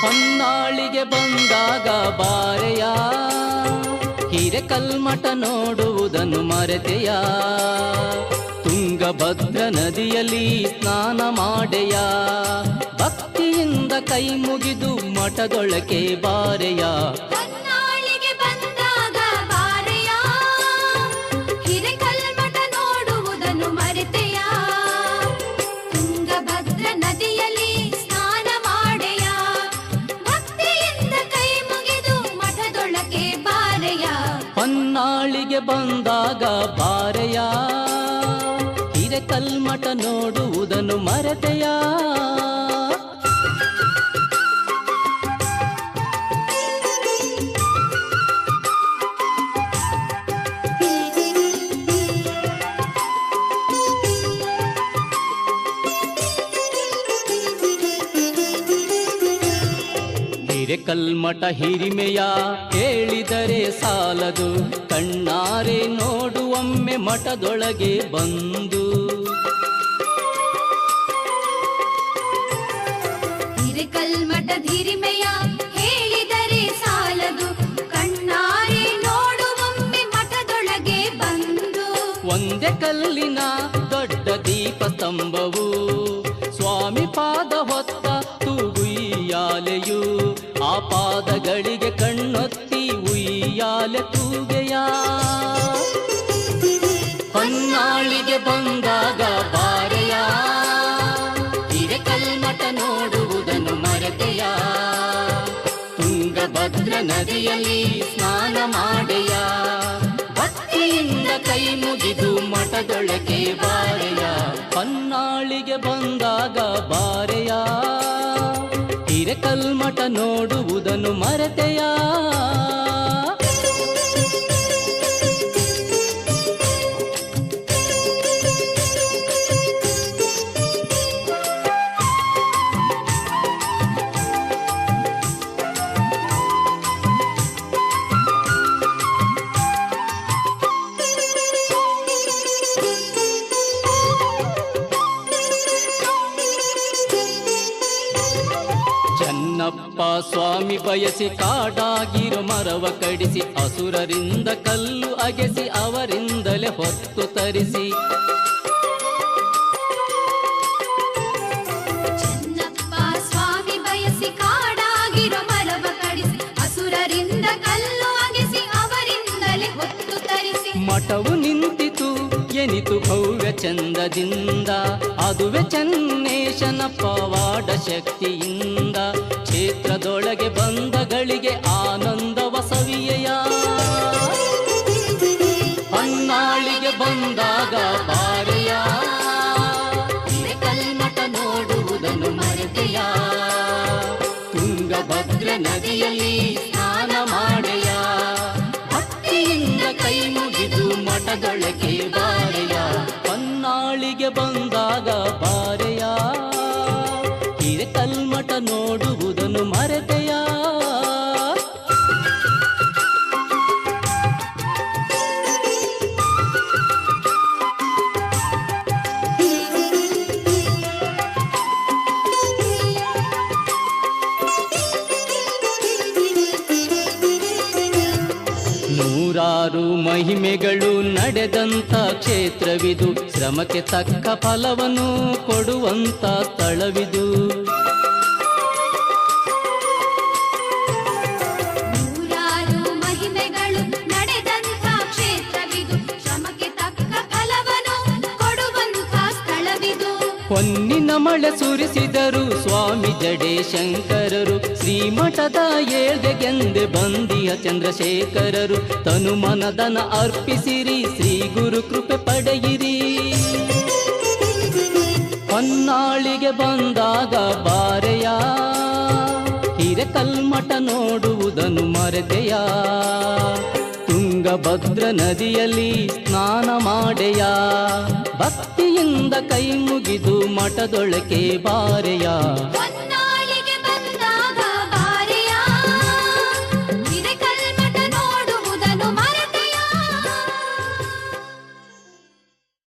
ಹೊನ್ನಾಳಿಗೆ ಬಂದಾಗ ಬಾರೆಯ ಹಿರೆಕಲ್ಮಠ ನೋಡುವುದನ್ನು ಮರೆತೆಯ? ತುಂಗಭದ್ರ ನದಿಯಲ್ಲಿ ಸ್ನಾನ ಮಾಡೆಯ? ಭಕ್ತಿಯಿಂದ ಕೈ ಮುಗಿದು ಮಠದೊಳಕೆ ಬಾರೆಯ? ಹಿರೇಕಲ್ಮಠ ನೋಡುವುದನ್ನು ಮರೆತೆಯ? ಹೊನ್ನಾಳಿಗೆ ಬಂದಾಗ ಬಾರೆಯ. ಹಿರೆಕಲ್ಮಠ ನೋಡುವುದನ್ನು ಮರೆತೆಯ. ಹಿರೆಕಲ್ಮಠ ಹಿರಿಮೆಯ ಹೇಳಿದರೆ ಸಾಲದು. ಕಣ್ಣಾರೆ ನೋಡುವೊಮ್ಮೆ ಮಠದೊಳಗೆ ಬಂದು. ಹಿರೇಕಲ್ಮಠ ಹಿರಿಮೆಯ ಹೇಳಿದರೆ ಸಾಲದು. ಕಣ್ಣಾರೆ ನೋಡುವೊಮ್ಮೆ ಮಠದೊಳಗೆ ಬಂದು. ಒಂದೇ ಕಲ್ಲಿನ ದೊಡ್ಡ ದೀಪ ಸ್ತಂಭವು ಉಯ್ಯಾಲೆ ತೂಗೆಯ ಹೊನ್ನಾಳಿಗೆ ಬಂದಾಗ ಬಾರೆಯ. ಹಿರೇಕಲ್ಮಠ ನೋಡುವುದನ್ನು ಮರೆತೆಯ. ತುಂಗಭದ್ರ ನದಿಯಲ್ಲಿ ಸ್ನಾನ ಮಾಡೆಯ ಭಕ್ತಿಯಿಂದ ಕೈ ಮುಗಿದು ಮಠದೊಳಗೆ ಬಾರೆಯ. ಹೊನ್ನಾಳಿಗೆ ಬಂದಾಗ ಬಾರೆಯ. ಹಿರೇಕಲ್ಮಠ ನೋಡುವುದನ್ನು ಮರೆತೆಯ. ಚನ್ನಪ್ಪ ಸ್ವಾಮಿ ಬಯಸಿ ಕಾಡಾಗಿರು ಮರವ ಕಡಿಸಿ ಅಸುರರಿಂದ ಕಲ್ಲು ಅಗೆಸಿ ಅವರಿಂದಲೇ ಹೊತ್ತು ತರಿಸಿ. ಎನಿತು ಭವ್ಯ ಚಂದದಿಂದ ಅದುವೆ ಚನ್ನೇಶನ ಪವಾಡ ಶಕ್ತಿಯಿಂದ. ಕ್ಷೇತ್ರದೊಳಗೆ ಬಂದಗಳಿಗೆ ಆನಂದ ವಸವಿಯಯ. ಹೊನ್ನಾಳಿಗೆ ಬಂದಾಗ ಬಾರೆಯ. ಕಲ್ಮಠ ನೋಡುವುದನ್ನು ಮರೆತೆಯ. ತುಂಗಭದ್ರ ನದಿಯಲ್ಲಿ ಮಠದೊಳಗೆ ಬಾರೆಯ ಹೊನ್ನಾಳಿಗೆ ಬಂದಾಗ ಬಾರೆಯ. ಹಿರೆ ಕಲ್ಮಠ ಮರೆತೆಯ ನೂರಾರು ಮಹಿಮೆಗಳು ನಡೆದಂಥ ಕ್ಷೇತ್ರವಿದು. ಶ್ರಮಕ್ಕೆ ತಕ್ಕ ಫಲವನ್ನು ಕೊಡುವಂಥ ಸ್ಥಳವಿದು. ಹೊನ್ನಿನ ಮಳೆ ಸುರಿಸಿದರು ಸ್ವಾಮಿ ಜಡೆ ಶಂಕರರು ಶ್ರೀಮಠದ ಏಳ್ಗೆಗೆಂದೆ ಬಂದಿಯ ಚಂದ್ರಶೇಖರರು. ತನು ಮನದನ ಅರ್ಪಿಸಿರಿ, ಶ್ರೀ ಗುರು ಕೃಪೆ ಪಡೆಯಿರಿ. ಹೊನ್ನಾಳಿಗೆ ಬಂದಾಗ ಬಾರೆಯ ಹಿರೇಕಲ್ಮಠ ನೋಡುವುದನ್ನು ಮರೆತೆಯಾ ತುಂಗಭದ್ರ ನದಿಯಲ್ಲಿ ಸ್ನಾನ ಮಾಡೆಯ? ಭಕ್ತಿಯಿಂದ ಕೈ ಮುಗಿದು ಮಠದೊಳಕೆ ಬಾರೆಯ?